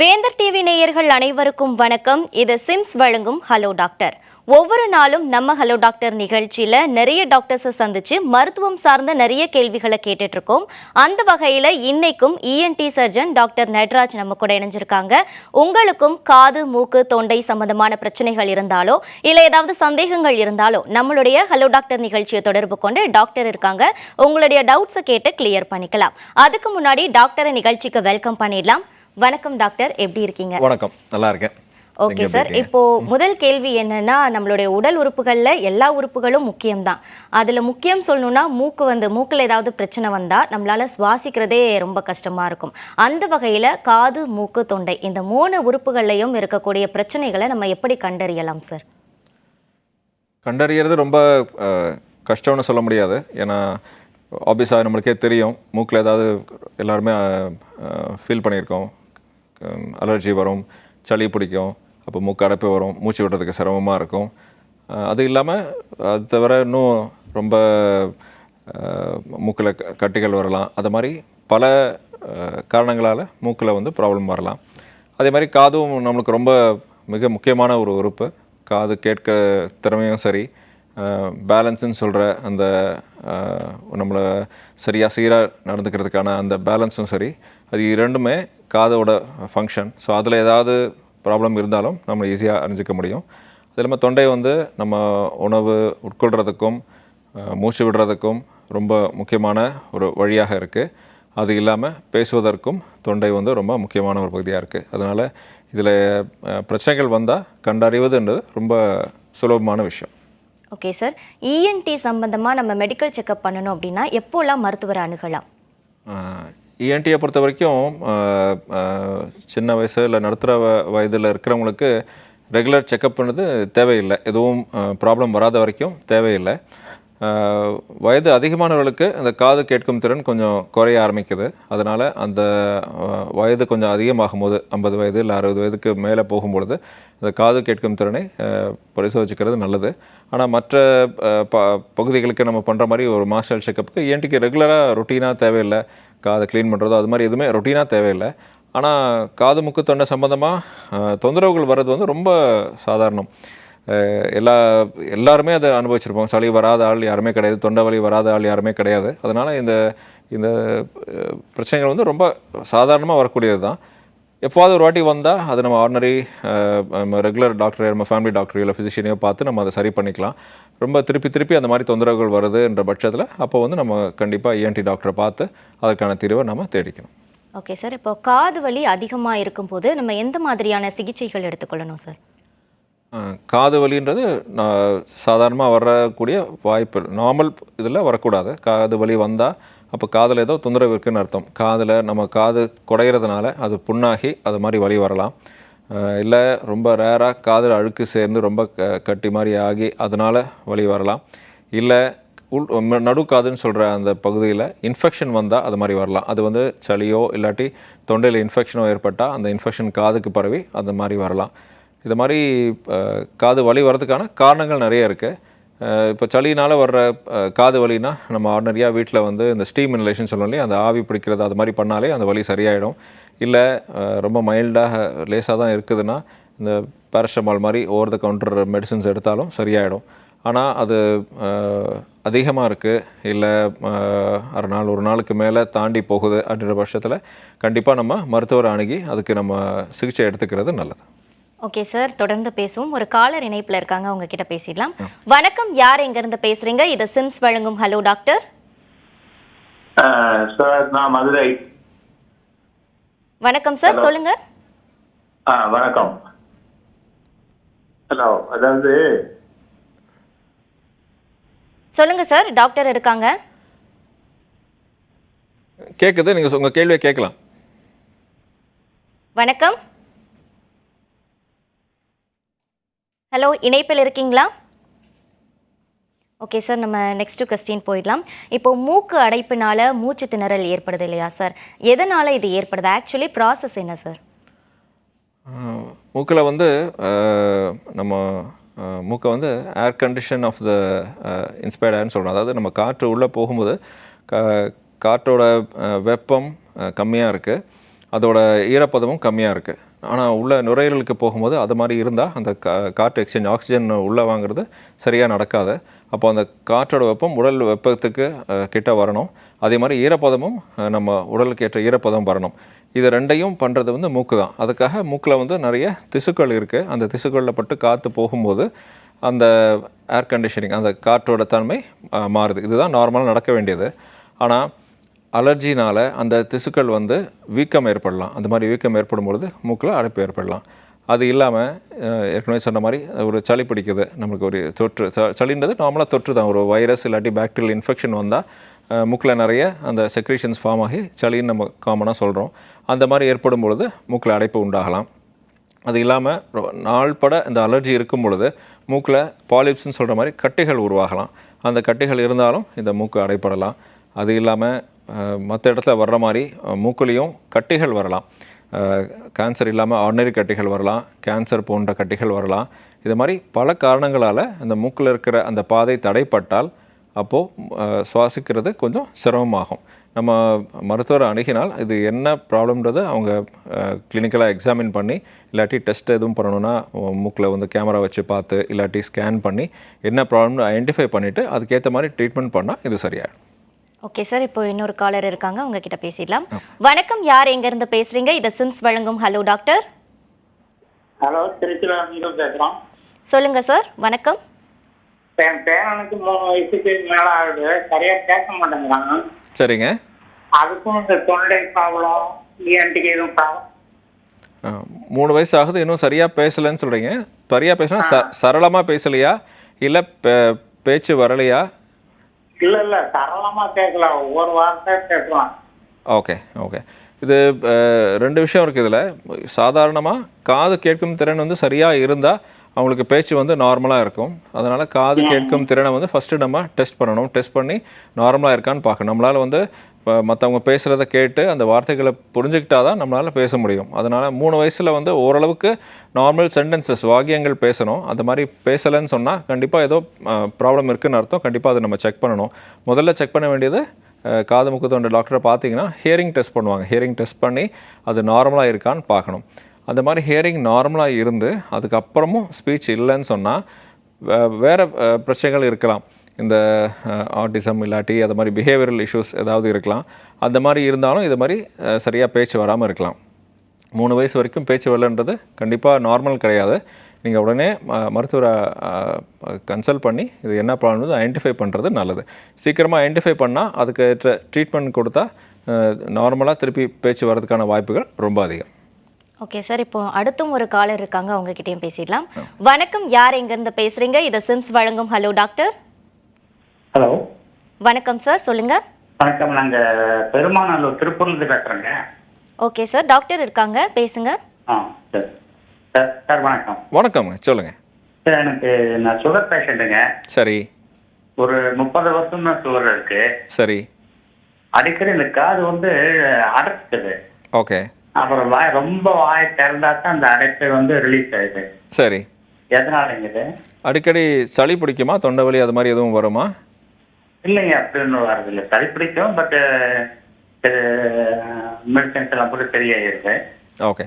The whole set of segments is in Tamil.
வேந்தர் டிவி நேயர்கள் அனைவருக்கும் வணக்கம். இது சிம்ஸ் வழங்கும் ஹலோ டாக்டர். ஒவ்வொரு நாளும் நம்ம ஹலோ டாக்டர் நிகழ்ச்சியில் நிறைய டாக்டர்ஸை சந்திச்சு மருத்துவம் சார்ந்த நிறைய கேள்விகளை கேட்டுட்ருக்கோம். அந்த வகையில் இன்னைக்கும் இஎன்டி சர்ஜன் டாக்டர் நட்ராஜ் நம்ம கூட இணைஞ்சிருக்காங்க. உங்களுக்கும் காது மூக்கு தொண்டை சம்பந்தமான பிரச்சனைகள் இருந்தாலோ இல்லை ஏதாவது சந்தேகங்கள் இருந்தாலோ நம்மளுடைய ஹலோ டாக்டர் நிகழ்ச்சியை தொடர்பு கொண்டு டாக்டர் இருக்காங்க. உங்களுடைய டவுட்ஸை கேட்டு கிளியர் பண்ணிக்கலாம். அதுக்கு முன்னாடி டாக்டரை நிகழ்ச்சிக்கு வெல்கம் பண்ணிடலாம். வணக்கம் டாக்டர். எப்படி இருக்கீங்க? வணக்கம். நல்லா இருக்கேன். Okay sir. இப்போ முதல் கேள்வி என்னன்னா நம்மளுடைய உடல் உறுப்புகள்ல எல்லா உறுப்புகளும் முக்கியம்தான் அதுல முக்கியம் சொல்லணும்னா மூக்கு வந்து மூக்குல ஏதாவது பிரச்சனை வந்தா நம்மளால சுவாசிக்கிறதே ரொம்ப கஷ்டமா இருக்கும். அந்த வகையில காது மூக்கு தொண்டை இந்த மூணு உறுப்புகள்லையும் இருக்கக்கூடிய பிரச்சனைகளை நம்ம எப்படி கண்டறியலாம் சார்? கண்டறியறது ரொம்ப கஷ்டம்னு சொல்ல முடியாது. ஏன்னா ஆப்வியஸாக நம்மளுக்கே தெரியும். மூக்கில் ஏதாவது எல்லாருமே ஃபீல் பண்ணியிருக்கோம். அலர்ஜி வரும் சளி பிடிக்கும் அப்போ மூக்கடைப்பு வரும் மூச்சு விடுறதுக்கு சிரமமாக இருக்கும். அது இல்லாமல் அது தவிர இன்னும் ரொம்ப மூக்கில் கட்டிகள் வரலாம். அது மாதிரி பல காரணங்களால் மூக்கில் வந்து ப்ராப்ளம் வரலாம். அதே மாதிரி காதும் நம்மளுக்கு ரொம்ப மிக முக்கியமான ஒரு உறுப்பு. காது கேட்க திறமையும் சரி பேலன்ஸுன்னு சொல்கிற அந்த நம்மளை சரியாக சீராக நடந்துக்கிறதுக்கான அந்த பேலன்ஸும் சரி அது இரண்டுமே காதோட ஃபங்க்ஷன் ஸோ அதில் ஏதாவது ப்ராப்ளம் இருந்தாலும் நம்ம ஈஸியாக அறிஞ்சிக்க முடியும். அது இல்லாமல் தொண்டை வந்து நம்ம உணவு உட்கொள்கிறதுக்கும் மூச்சு விடுறதுக்கும் ரொம்ப முக்கியமான ஒரு வழியாக இருக்குது அது இல்லாமல் பேசுவதற்கும் தொண்டை வந்து ரொம்ப முக்கியமான ஒரு பகுதியாக இருக்குது அதனால் இதில் பிரச்சனைகள் வந்தால் கண்டறிவதுன்றது ரொம்ப சுலபமான விஷயம். ஓகே சார் இஎன்டி சம்பந்தமா நம்ம மெடிக்கல் செக்கப் பண்ணணும் அப்படின்னா எப்போல்லாம் மருத்துவரை அணுகலாம்? இஎன்டியை பொறுத்த வரைக்கும் சின்ன வயசு இல்லை நடுத்தர வ- வயதில் இருக்கிறவங்களுக்கு ரெகுலர் செக்கப்ன்றது தேவையில்லை. எதுவும் ப்ராப்ளம் வராத வரைக்கும் தேவையில்லை. வயது அதிகமானவர்களுக்கு அந்த காது கேட்கும் திறன் கொஞ்சம் குறைய ஆரம்பிக்குது. அதனால் அந்த வயது கொஞ்சம் அதிகமாகும் போது ஐம்பது வயது இல்லை அறுபது வயதுக்கு மேலே போகும்பொழுது அந்த காது கேட்கும் திறனை பரிசோதிச்சுக்கிறது நல்லது. ஆனால் மற்ற ப பகுதிகளுக்கு நம்ம பண்ணுற மாதிரி ஒரு மாஸ்டர் செக்கப்புக்கு ஏன்டிக்கு ரெகுலராக ரொட்டீனாக தேவையில்லை. காதை க்ளீன் பண்ணுறதோ அது மாதிரி எதுவுமே ரொட்டீனாக தேவையில்லை. ஆனால் காது முக்கு தொண்டை சம்மந்தமாக தொந்தரவுகள் வர்றது வந்து ரொம்ப சாதாரணம். எல்லா எல்லாருமே அதை அனுபவிச்சிருப்போம் சளி வராத ஆள் யாருமே கிடையாது. தொண்டை வலி வராத ஆள் யாருமே கிடையாது. அதனால் இந்த இந்த பிரச்சனைகள் வந்து ரொம்ப சாதாரணமாக வரக்கூடியது தான் எப்போவாவது ஒரு வாட்டி வந்தால் அது நம்ம ஆர்டினரி நம்ம ரெகுலர் டாக்டர் நம்ம ஃபேமிலி டாக்டர் இல்லை ஃபிசிஷியனையோ பார்த்து நம்ம அதை சரி பண்ணிக்கலாம். ரொம்ப திருப்பி திருப்பி அந்த மாதிரி தொந்தரவுகள் வருதுன்ற பட்சத்தில் அப்போ வந்து நம்ம கண்டிப்பாக இஎன்டி டாக்டரை பார்த்து அதற்கான தீர்வை நம்ம தேடிக்கணும். ஓகே சார் இப்போ காது வலி அதிகமாக இருக்கும்போது நம்ம எந்த மாதிரியான சிகிச்சைகள் எடுத்துக்கொள்ளணும் சார் காது வலின்றது சாதாரணமாக வரக்கூடிய வாய்ப்பு. நார்மல் இதில் வரக்கூடாது. காது வலி வந்தால் அப்போ காதில் ஏதோ தொந்தரவு இருக்குதுன்னு அர்த்தம். காதில் நம்ம காது குடையிறதுனால அது புண்ணாகி அது மாதிரி வழி வரலாம். இல்லை ரொம்ப ரேராக காதில் அழுக்கு சேர்ந்து ரொம்ப க கட்டி மாதிரி ஆகி அதனால் வழி வரலாம். இல்லை உள் நடுக்காதுன்னு சொல்கிற அந்த பகுதியில் இன்ஃபெக்ஷன் வந்தால் அது மாதிரி வரலாம். அது வந்து சளியோ இல்லாட்டி தொண்டையில் இன்ஃபெக்ஷனோ ஏற்பட்டால் அந்த இன்ஃபெக்ஷன் காதுக்கு பரவி அந்த மாதிரி வரலாம். இது மாதிரி காது வலி வர்றதுக்கான காரணங்கள் நிறைய இருக்குது இப்போ சளினால் வர்ற காது வலினா நம்ம ஆர்டினரியாக வீட்டில் வந்து இந்த ஸ்டீம் இன்லேஷன் சொல்லணும் இல்லையா? அந்த ஆவி பிடிக்கிறது அது மாதிரி பண்ணாலே அந்த வலி சரியாயிடும். இல்லை ரொம்ப மைல்டாக லேசாக தான் இருக்குதுன்னா இந்த பேரஸ்டமால் மாதிரி ஓவர் த கவுண்டர் மெடிசின்ஸ் எடுத்தாலும் சரியாயிடும். ஆனால் அது அதிகமாக இருக்குது இல்லை அரை நாள் ஒரு நாளுக்கு மேலே தாண்டி போகுது அப்படின்ற பட்சத்தில் கண்டிப்பாக நம்ம மருத்துவரை அணுகி அதுக்கு நம்ம சிகிச்சை எடுத்துக்கிறது நல்லது. ஓகே சார் தொடர்ந்து பேசுவோம். ஒரு காலர் இணைப்புல இருக்காங்க. அவங்க கிட்ட பேசிடலாம். வணக்கம். யார் எங்க இருந்து பேசுறீங்க? இது சிம்ஸ் வழங்கும். ஹலோ டாக்டர் சார் நான் மதுரை. வணக்கம் சார் சொல்லுங்க. ஆ வணக்கம். ஹலோ அதாவது சொல்லுங்க சார் டாக்டர் இருக்காங்க. கேட்குது நீங்கள் உங்கள் கேள்வியை கேட்கலாம். வணக்கம். ஹலோ இணைப்பில் இருக்கீங்களா? ஓகே சார் நம்ம நெக்ஸ்ட் கொஸ்டின் போயிடலாம். இப்போ மூக்கு அடைப்பினால் மூச்சு திணறல் ஏற்படுது இல்லையா சார் எதனால் இது ஏற்படுது? ஆக்சுவலி ப்ராசஸ் என்ன சார் மூக்கில் வந்து நம்ம மூக்கை வந்து air condition of the inspired சொல்கிறோம் அதாவது நம்ம காற்று உள்ளே போகும்போது கா காற்றோட வெப்பம் கம்மியாக இருக்குது அதோட ஈரப்பதமும் கம்மியாக இருக்குது ஆனால் உள்ள நுரையீரலுக்கு போகும்போது அது மாதிரி இருந்தால் அந்த கா காற்று எக்ஸ்சேஞ்ச் ஆக்சிஜன் உள்ளே வாங்குறது சரியாக நடக்காது. அப்போ அந்த காற்றோட வெப்பம் உடல் வெப்பத்துக்கு கிட்ட வரணும். அதே மாதிரி ஈரப்பதமும் நம்ம உடலுக்கு ஏற்ற ஈரப்பதம் வரணும். இது ரெண்டையும் பண்ணுறது வந்து மூக்கு தான். அதுக்காக மூக்கில் வந்து நிறைய திசுக்கள் இருக்குது அந்த திசுக்களில் பட்டு காற்று போகும்போது அந்த ஏர் கண்டிஷனிங் அந்த காற்றோட தன்மை மாறுது. இதுதான் நார்மலாக நடக்க வேண்டியது. ஆனால் அலர்ஜினால் அந்த திசுக்கள் வந்து வீக்கம் ஏற்படலாம். அந்த மாதிரி வீக்கம் ஏற்படும் பொழுது மூக்கில் அடைப்பு ஏற்படலாம். அது இல்லாமல் ஏற்கனவே சொன்ன மாதிரி ஒரு சளி பிடிக்குது. நம்மளுக்கு ஒரு தொற்று ச- சளின்றது நார்மலாக தொற்று தான் ஒரு வைரஸ் இல்லாட்டி பாக்டீரியல் இன்ஃபெக்ஷன் வந்தால் மூக்கில் நிறைய அந்த செக்ரேஷன்ஸ் ஃபார்ம் ஆகி சளின்னு நம்ம காமனாக சொல்கிறோம் அந்த மாதிரி ஏற்படும் பொழுது மூக்கில் அடைப்பு உண்டாகலாம். அது இல்லாமல் நாள்பட இந்த அலர்ஜி இருக்கும் பொழுது மூக்கில் பாலிப்ஸ்னு சொல்கிற மாதிரி கட்டிகள் உருவாகலாம். அந்த கட்டிகள் இருந்தாலும் இந்த மூக்கு அடைப்படலாம். அது இல்லாமல் மற்ற இடத்துல வர்ற மாதிரி மூக்குலேயும் கட்டிகள் வரலாம். கேன்சர் இல்லாமல் ஆர்டினரி கட்டிகள் வரலாம் கேன்சர் போன்ற கட்டிகள் வரலாம். இது மாதிரி பல காரணங்களால் அந்த மூக்கில் இருக்கிற அந்த பாதை தடைப்பட்டால் அப்போது சுவாசிக்கிறது கொஞ்சம் சிரமமாகும். நம்ம மருத்துவரை அணுகினால் இது என்ன ப்ராப்ளம்ன்றதை அவங்க கிளினிக்கலாக எக்ஸாமின் பண்ணி இல்லாட்டி டெஸ்ட் எதுவும் பண்ணணுன்னா மூக்கில் வந்து கேமரா வச்சு பார்த்து இல்லாட்டி ஸ்கேன் பண்ணி என்ன ப்ராப்ளம்னு ஐடென்டிஃபை பண்ணிவிட்டு அதுக்கேற்ற மாதிரி ட்ரீட்மெண்ட் பண்ணால் இது சரியாயிடும். ஓகே சார் இப்போ இன்னொரு காலர் இருக்காங்க அவங்க கிட்ட பேசிடலாம் வணக்கம் யார் எங்க இருந்து பேசுறீங்க? இது சிம்ஸ் வழங்கும். ஹலோ டாக்டர் ஹலோ திருச்சியிலிருந்து பேசுகிறோம் சொல்லுங்க சார் வணக்கம். என் பேரனுக்கு மூணு வயசுக்கு மேலே ஆகுது. சரியாக பேச மாட்டேங்கிறாங்க. சரிங்க. அதுக்கும் இந்த தொண்டை ப்ராப்ளம் இஎன்டிக்கு எதுவும் ப்ராப்ளம் மூணு வயசு ஆகுது இன்னும் சரியாக பேசலைன்னு சொல்கிறீங்க சரியாக பேசலாம் ச சரளமாக பேசலையா? இல்லை பே பேச்சு வரலையா? இல்லை இல்லை சரளமாக பேசலாம் ஒவ்வொரு வார்த்தை பேசலாம் ஓகே ஓகே. இது ரெண்டு விஷயம் இருக்குது இதில். சாதாரணமாக காது கேட்கும் திறன் வந்து சரியாக இருந்தால் அவங்களுக்கு பேச்சு வந்து நார்மலாக இருக்கும். அதனால் காது கேட்கும் திறனை வந்து ஃபஸ்ட்டு நம்ம டெஸ்ட் பண்ணணும். டெஸ்ட் பண்ணி நார்மலாக இருக்கான்னு பார்க்கணும். நம்மளால் வந்து மற்றவங்க பேசுகிறத கேட்டு அந்த வார்த்தைகளை புரிஞ்சுக்கிட்டா தான் நம்மளால் பேச முடியும். அதனால் மூணு வயசில் வந்து ஓரளவுக்கு நார்மல் சென்டென்சஸ் வாக்கியங்கள் பேசணும். அந்த மாதிரி பேசலைன்னு சொன்னால் கண்டிப்பாக ஏதோ ப்ராப்ளம் இருக்குன்னு அர்த்தம். கண்டிப்பாக அதை நம்ம செக் பண்ணணும். முதல்ல செக் பண்ண வேண்டியது காது மூக்கு தொண்டை டாக்டரை பார்த்தீங்கன்னா ஹியரிங் டெஸ்ட் பண்ணுவாங்க. ஹியரிங் டெஸ்ட் பண்ணி அது நார்மலாக இருக்கான்னு பார்க்கணும். அந்த மாதிரி ஹியரிங் நார்மலாக இருந்து அதுக்கப்புறமும் ஸ்பீச் இல்லைன்னு சொன்னால் வேறு பிரச்சனைகள் இருக்கலாம். இந்த ஆட்டிசம் இல்லாட்டி அது மாதிரி பிஹேவியரல் இஷ்யூஸ் ஏதாவது இருக்கலாம். அந்த மாதிரி இருந்தாலும் இது மாதிரி சரியாக பேச்சு வராமல் இருக்கலாம். மூணு வயசு வரைக்கும் பேச்சு வரலன்றது கண்டிப்பாக நார்மல் கிடையாது. நீங்கள் உடனே ம- மருத்துவரை கன்சல்ட் பண்ணி இது என்ன ப்ராப்ளம் ஐடென்டிஃபை பண்ணுறது நல்லது. சீக்கிரமாக ஐடென்டிஃபை பண்ணால் அதுக்கு ட்ரீட்மெண்ட் கொடுத்தா நார்மலாக திருப்பி பேச்சு வர்றதுக்கான வாய்ப்புகள் ரொம்ப அதிகம். ஓகே சார் இப்போ அடுத்தும் ஒரு காலர் இருக்காங்க அவங்க கிட்டயும் பேசிடலாம். வணக்கம் யார் எங்க இருந்து பேசுறீங்க? இது சிம்ஸ் வழங்கும். ஹலோ டாக்டர் ஹலோ வணக்கம் சார் சொல்லுங்க. வணக்கம் நாங்கள் பெருமாநல்லூர் திருப்பூர்லேருந்து பேசுகிறேங்க ஓகே சார் டாக்டர் இருக்காங்க பேசுங்க. ஆ சரி. சார் சார் வணக்கம். வணக்கம்ங்க சொல்லுங்கள் சார் எனக்கு நான் சுகர் பேஷண்ட்டுங்க சரி. ஒரு முப்பது வருஷம் தான் சுகர் இருக்கு. சரி. அடிக்கடி இந்த காது வந்து அடைச்சிக்குது ஓகே அப்புறம் வாய் ரொம்ப வாய் திறந்தா தான் அந்த அடைப்பு வந்து ரிலீஸ் ஆகுது சரி. எதனாலங்க இது அடிக்கடி சளி பிடிக்குமா? தொண்டை வலி அது மாதிரி எதுவும் வருமா? இல்லைங்க அப்படின்னு வர்றது இல்லை சளி பிடிக்கும் பட் மெடிசன்ஸ் எல்லாம் கூட சரியாயிருக்கு ஓகே.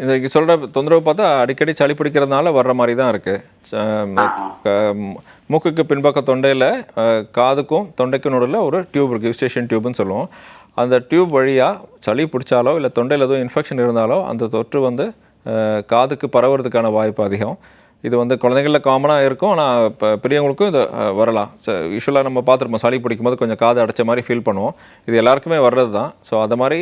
இந்த இங்கே சொல்கிற தொந்தரவு பார்த்தா அடிக்கடி சளி பிடிக்கிறதுனால வர்ற மாதிரி தான் இருக்குது மூக்குக்கு பின்பக்க தொண்டையில் காதுக்கும் தொண்டைக்கும் நடுவில் ஒரு டியூப் இருக்குது யூஸ்டேஷன் டியூப்னு சொல்லுவோம். அந்த டியூப் வழியாக சளி பிடிச்சாலோ இல்லை தொண்டையில் எதுவும் இன்ஃபெக்ஷன் இருந்தாலோ அந்த தொற்று வந்து காதுக்கு பரவுறதுக்கான வாய்ப்பு அதிகம். இது வந்து குழந்தைங்களில் காமனாக இருக்கும். ஆனால் இப்போ பெரியவங்களுக்கும் இது வரலாம். யூஸ்வலாக நம்ம பார்த்துருப்போம். சளி பிடிக்கும்போது கொஞ்சம் காது அடைச்ச மாதிரி ஃபீல் பண்ணுவோம். இது எல்லாருக்குமே வர்றது தான் ஸோ அது மாதிரி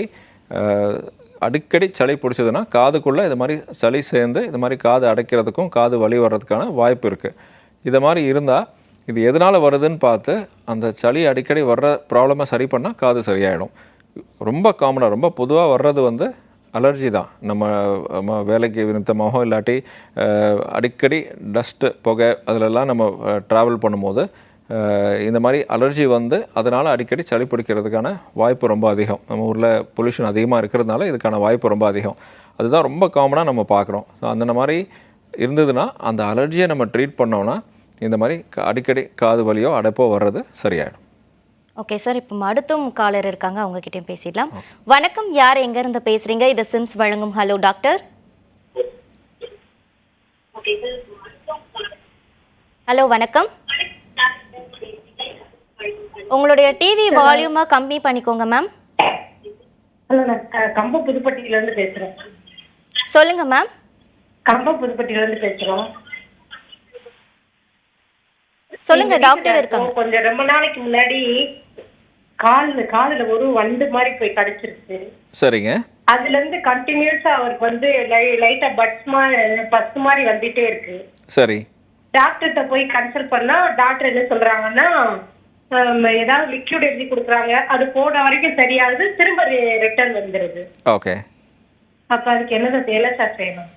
அடிக்கடி சளி பிடிச்சதுன்னா காதுக்குள்ளே இது மாதிரி சளி சேர்ந்து இது மாதிரி காது அடைக்கிறதுக்கும் காது வலி வர்றதுக்கான வாய்ப்பு இருக்குது இதை மாதிரி இருந்தால் இது எதனால் வருதுன்னு பார்த்து அந்த சளி அடிக்கடி வர்ற ப்ராப்ளமை சரி பண்ணால் காது சரியாயிடும். ரொம்ப காமனாக ரொம்ப பொதுவாக வர்றது வந்து அலர்ஜி தான். நம்ம நம்ம வேலைக்கு நிமித்தமாகவும் இல்லாட்டி அடிக்கடி டஸ்ட்டு புகை அதிலெல்லாம் நம்ம ட்ராவல் பண்ணும்போது இந்த மாதிரி அலர்ஜி வந்து அதனால் அடிக்கடி சளி பிடிக்கிறதுக்கான வாய்ப்பு ரொம்ப அதிகம். நம்ம ஊரில் பொல்யூஷன் அதிகமாக இருக்கிறதுனால இதுக்கான வாய்ப்பு ரொம்ப அதிகம். அதுதான் ரொம்ப காமனாக நம்ம பார்க்குறோம். அந்த மாதிரி இருந்ததுன்னா அந்த அலர்ஜியை நம்ம ட்ரீட் பண்ணோம்னா இந்த மாதிரி அடிக்கடி காது வலியோ அடைப்போ வர்றது சரியாயிடும். ஓகே சார் இப்போ அடுத்தும் காலர் இருக்காங்க அவங்க கிட்டயும் பேசிடலாம் வணக்கம். யார் எங்க இருந்து பேசுறீங்க? இது சிம்ஸ் வழங்கும். ஹலோ டாக்டர் ஹலோ வணக்கம். உங்களுடைய டிவி வால்யூமை கம்மி பண்ணிக்கோங்க மேம் ஹலோ நான் க- கம்பம் புதுப்பட்டியில இருந்து பேசுறேன். சொல்லுங்க மேம் கம்பம் புதுப்பட்டியில இருந்து பேசுறோம். சொல்லுங்க டாக்டர் இருக்காங்க. கொஞ்சம் ரொம்ப நாளைக்கு முன்னாடி கால்ல காதுல ஒரு வண்டு மாதிரி போய் கடிச்சிருச்சு. சரிங்க. அதுல இருந்து கண்டினியூஸா அவருக்கு வந்து லைட்டா பட்ஸ் மாதிரி பஸ் மாதிரி வந்துட்டே இருக்கு. சரி. டாக்டர்கிட்ட போய் கன்சல்ட் பண்ணா டாக்டர் என்ன சொல்றாங்கன்னா ஏதாவது லிக்யூட் எழுதி கொடுக்குறாங்க. அது போன வரைக்கும் சரியாகுது திரும்ப ரிட்டர்ன் வந்துருது. ஓகே அப்ப அதுக்கு என்ன என்ன சார் செய்யணும்?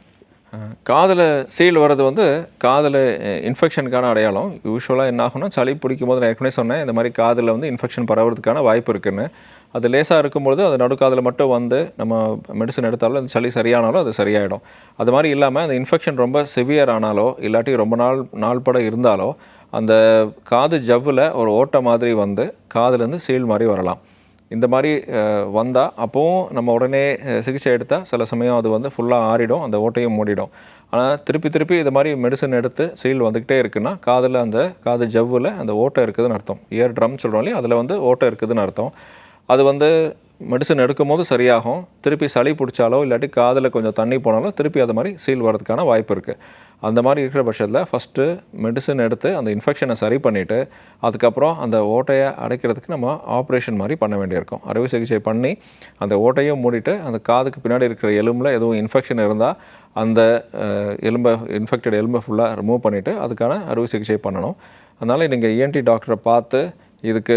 காதில் சீல் வர்றது வந்து காதில் இன்ஃபெக்ஷனுக்கான அடையாளம். யூஸ்வலாக என்ன ஆகும்னா சளி பிடிக்கும் போது நான் ஏற்கனவே சொன்னேன் இந்த மாதிரி காதில் வந்து இன்ஃபெக்ஷன் பரவுறதுக்கான வாய்ப்பு இருக்குன்னு. அது லேசாக இருக்கும்பொழுது அது நடுக்காதில் மட்டும் வந்து நம்ம மெடிசன் எடுத்தாலும் அந்த சளி சரியானாலும் அது சரியாயிடும். அது மாதிரி இல்லாமல் அந்த இன்ஃபெக்ஷன் ரொம்ப சிவியர் ஆனாலோ இல்லாட்டி ரொம்ப நாள் நாள் பட இருந்தாலோ அந்த காது ஜவ்வில் ஒரு ஓட்டை மாதிரி வந்து காதுலேருந்து சீல் மாதிரி வரலாம். இந்த மாதிரி வந்தால் அப்போவும் நம்ம உடனே சிகிச்சை எடுத்தால் சில சமயம் அது வந்து ஃபுல்லாக ஆறிடும் அந்த ஓட்டையும் மூடிடும். ஆனால் திருப்பி திருப்பி இது மாதிரி மெடிசன் எடுத்து சீல் வந்துக்கிட்டே இருக்குன்னா காதில் அந்த காது ஜவ்வில் அந்த ஓட்டை இருக்குதுன்னு அர்த்தம். இயர் ட்ரம் சொல்கிறோம் இல்லையா? அதில் வந்து ஓட்டை இருக்குதுன்னு அர்த்தம். அது வந்து மெடிசன் எடுக்கும்போது சரியாகும். திருப்பி சளி பிடிச்சாலோ இல்லாட்டி காதில் கொஞ்சம் தண்ணி போனாலும் திருப்பி அது மாதிரி சீல் வரதுக்கான வாய்ப்பு இருக்குது அந்த மாதிரி இருக்கிற பட்சத்தில் ஃபஸ்ட்டு மெடிசன் எடுத்து அந்த இன்ஃபெக்ஷனை சரி பண்ணிவிட்டு அதுக்கப்புறம் அந்த ஓட்டையை அடைக்கிறதுக்கு நம்ம ஆப்ரேஷன் மாதிரி பண்ண வேண்டியிருக்கும். அறுவை சிகிச்சை பண்ணி அந்த ஓட்டையும் மூடிட்டு அந்த காதுக்கு பின்னாடி இருக்கிற எலும்பில் எதுவும் இன்ஃபெக்ஷன் இருந்தால் அந்த எலும்பை இன்ஃபெக்டட் எலும்பை ஃபுல்லாக ரிமூவ் பண்ணிவிட்டு அதுக்கான அறுவை சிகிச்சை பண்ணணும். அதனால் நீங்கள் இஎன்டி டாக்டரை பார்த்து இதுக்கு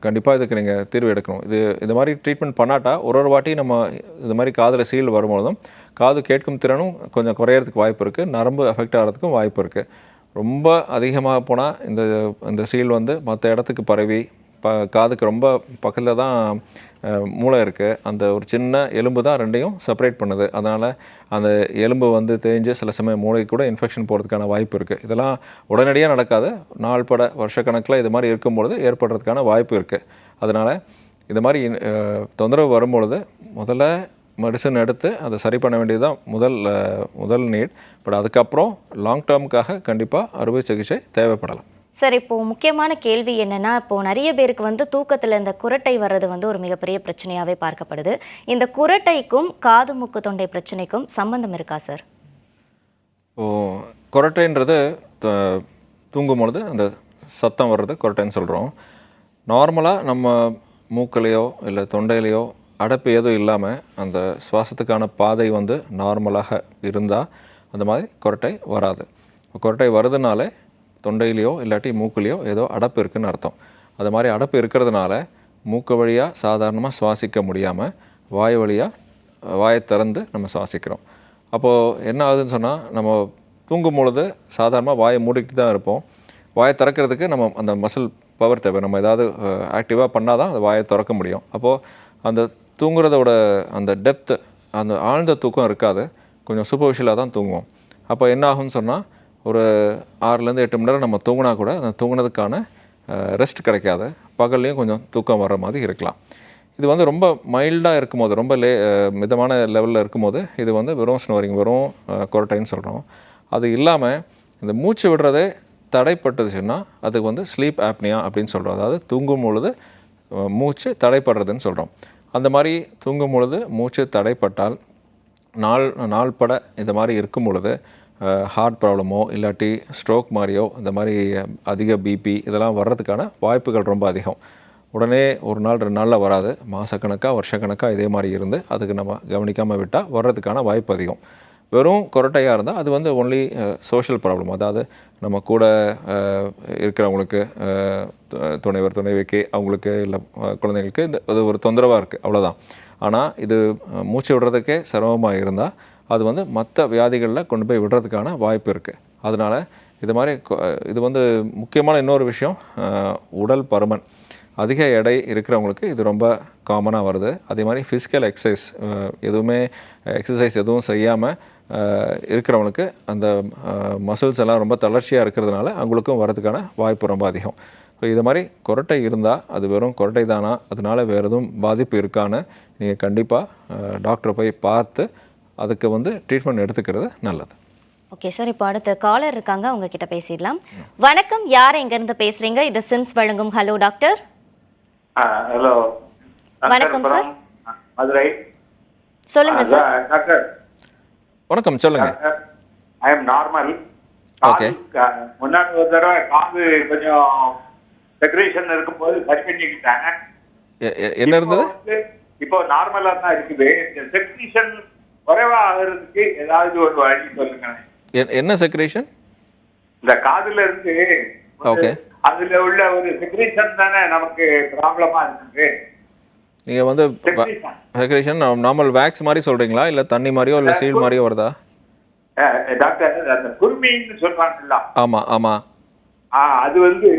கண்டிப்பாக இதுக்கு நீங்கள் தீர்வு எடுக்கணும். இது இந்த மாதிரி ட்ரீட்மெண்ட் பண்ணாட்டா ஒரு ஒரு வாட்டி நம்ம இது மாதிரி காதில் சீல் வரும்பொழுதும் காது கேட்கும் திறனும் கொஞ்சம் குறையறதுக்கு வாய்ப்பு இருக்குது நரம்பு அஃபெக்ட் ஆகிறதுக்கும் வாய்ப்பு இருக்குது ரொம்ப அதிகமாக போனால் இந்த இந்த சீல் வந்து மற்ற இடத்துக்கு பரவி ப காதுக்கு ரொம்ப பக்கத்தில் தான் மூளை இருக்குது அந்த ஒரு சின்ன எலும்பு தான் ரெண்டையும் செப்பரேட் பண்ணுது. அதனால் அந்த எலும்பு வந்து தேஞ்சு சில சமயம் மூளைக்கு கூட இன்ஃபெக்ஷன் போகிறதுக்கான வாய்ப்பு இருக்குது இதெல்லாம் உடனடியாக நடக்காது. நாள் பட வருஷக்கணக்கில் இது மாதிரி இருக்கும்பொழுது ஏற்படுறதுக்கான வாய்ப்பு இருக்குது அதனால் இது மாதிரி தொந்தரவு வரும்பொழுது முதல்ல மெடிசன் எடுத்து அதை சரி பண்ண வேண்டியது தான் முதல் முதல் நீட் பட் அதுக்கப்புறம் லாங் டேர்முக்காக கண்டிப்பாக அறுவை சிகிச்சை தேவைப்படலாம். சார் இப்போ முக்கியமான கேள்வி என்னென்னா இப்போ நிறைய பேருக்கு வந்து தூக்கத்தில் இந்த குரட்டை வர்றது வந்து ஒரு மிகப்பெரிய பிரச்சனையாகவே பார்க்கப்படுது. இந்த குரட்டைக்கும் காது மூக்கு தொண்டை பிரச்சனைக்கும் சம்பந்தம் இருக்கா சார்? ஓ குரட்டைன்றது தூங்கும் பொழுது அந்த சத்தம் வர்றது குரட்டைன்னு சொல்கிறோம் நார்மலாக நம்ம மூக்கிலையோ இல்லை தொண்டையிலையோ அடைப்பு எதுவும் இல்லாமல் அந்த சுவாசத்துக்கான பாதை வந்து நார்மலாக இருந்தால் அந்த மாதிரி குரட்டை வராது. குரட்டை வருதுனாலே தொண்டையிலையோ இல்லாட்டி மூக்குலையோ ஏதோ அடப்பு இருக்குன்னு அர்த்தம். அது மாதிரி அடப்பு இருக்கிறதுனால மூக்கு வழியாக சாதாரணமாக சுவாசிக்க முடியாமல் வாய் வழியாக வாயை திறந்து நம்ம சுவாசிக்கிறோம். அப்போது என்ன ஆகுதுன்னு சொன்னால் நம்ம தூங்கும் பொழுது சாதாரணமாக வாயை மூடிக்கிட்டு தான் இருப்போம். வாயை திறக்கிறதுக்கு நம்ம அந்த மசில் பவர் தேவை. நம்ம ஏதாவது ஆக்டிவாக பண்ணால் தான் அந்த வாயை திறக்க முடியும். அப்போது அந்த தூங்குறதோட அந்த டெப்த்து அந்த ஆழ்ந்த தூக்கம் இருக்காது. கொஞ்சம் சூப்பர்ஃபிஷியலாக தான் தூங்குவோம். அப்போ என்ன ஆகும்னு சொன்னால் ஒரு ஆறுலேருந்து எட்டு மணி நேரம் நம்ம தூங்கினா கூட அந்த தூங்கினதுக்கான ரெஸ்ட் கிடைக்காது பகல்லையும் கொஞ்சம் தூக்கம் வர்ற மாதிரி இருக்கலாம். இது வந்து ரொம்ப மைல்டாக இருக்கும்போது ரொம்ப லே மிதமான லெவலில் இருக்கும்போது இது வந்து வெறும் ஸ்னோரிங் வெறும் கொரட்டைன்னு சொல்கிறோம் அது இல்லாமல் இந்த மூச்சு விடுறதே தடைப்பட்டுச்சுன்னா அதுக்கு வந்து ஸ்லீப் ஆப்னியா அப்படின்னு சொல்கிறோம் அதாவது தூங்கும் பொழுது மூச்சு தடைப்படுறதுன்னு சொல்கிறோம் அந்த மாதிரி தூங்கும் பொழுது மூச்சு தடைப்பட்டால் நாள் நாள் பட இந்த மாதிரி இருக்கும் பொழுது ஹார்ட் ப்ராப்ளமோ இல்லாட்டி ஸ்ட்ரோக் மாதிரியோ இந்த மாதிரி அதிக பிபி இதெல்லாம் வர்றதுக்கான வாய்ப்புகள் ரொம்ப அதிகம். உடனே ஒரு நாள் ரெண்டு நாளில் வராது. மாதக்கணக்காக வருஷக்கணக்காக இதே மாதிரி இருந்து அதுக்கு நம்ம கவனிக்காமல் விட்டால் வர்றதுக்கான வாய்ப்பு அதிகம். வெறும் கொரட்டையாக இருந்தால் அது வந்து ஒன்லி சோஷியல் ப்ராப்ளம் அதாவது நம்ம கூட இருக்கிறவங்களுக்கு துணைவர் துணைவிக்கு அவங்களுக்கு இல்லை குழந்தைங்களுக்கு இந்த அது ஒரு தொந்தரவாக இருக்குது அவ்வளோதான் ஆனால் இது மூச்சு விடுறதுக்கே சிரமமாக இருந்தால் அது வந்து மற்ற வியாதிகளில் கொண்டு போய் விடுறதுக்கான வாய்ப்பு இருக்குது அதனால் இது மாதிரி இது வந்து முக்கியமான இன்னொரு விஷயம் உடல் பருமன். அதிக எடை இருக்கிறவங்களுக்கு இது ரொம்ப காமனாக வருது. அதே மாதிரி ஃபிசிக்கல் எக்ஸசைஸ் எதுவுமே எக்ஸசைஸ் எதுவும் செய்யாமல் இருக்கிறவங்களுக்கு அந்த மசில்ஸ் எல்லாம் ரொம்ப தளர்ச்சியாக இருக்கிறதுனால அவங்களுக்கும் வரதுக்கான வாய்ப்பு ரொம்ப அதிகம். ஸோ இது மாதிரி கொரட்டை இருந்தால் அது வெறும் கொரட்டை தானா? அதனால் வேறு எதுவும் பாதிப்பு இருக்கான்னு நீங்கள் கண்டிப்பாக டாக்டரை போய் பார்த்து அதுக்கு வந்து ட்ரீட்மெண்ட் எடுத்துக்கிறது நல்லது. ஓகே சார் இப்போ அடுத்த காலர் இருக்காங்க. அவங்க கிட்ட பேசிடலாம். வணக்கம். யார் எங்கேருந்து பேசுறீங்க? இது சிம்ஸ் வழங்கும். ஹலோ டாக்டர் ஹலோ வணக்கம் சார். மதுரை. சொல்லுங்க சார் டாக்டர். வணக்கம் சொல்லுங்கள் ஐ எம் நார்மல் Okay. முன்னாடி ஒரு தடவை காது கொஞ்சம் செக்ரேஷன் இருக்கும்போது சரி பண்ணிக்கிட்டாங்க என்ன இருந்தது? இப்போ நார்மலா தான் இருக்குது. இந்த செக்ரேஷன் குறைவா ஆகிறதுக்கு ஏதாவது ஒரு வழி சொல்லுங்க. என்ன செக்ரேஷன் இந்த காதுல இருந்து Okay. அதுல உள்ள ஒரு செக்ரேஷன் தானே நமக்கு ப்ராப்ளமா இருக்குது. நீங்கள் வந்து செக்ரேஷன் நார்மல் வேக்ஸ் மாதிரி சொல்கிறீங்களா இல்லை தண்ணி மாதிரியோ இல்லை சீல் மாதிரியோ வருதா? டாக்டர் அந்த குருமின்னு சொல்றாங்கல்ல ஆமாம் ஆமாம் ஆ, அது வந்து.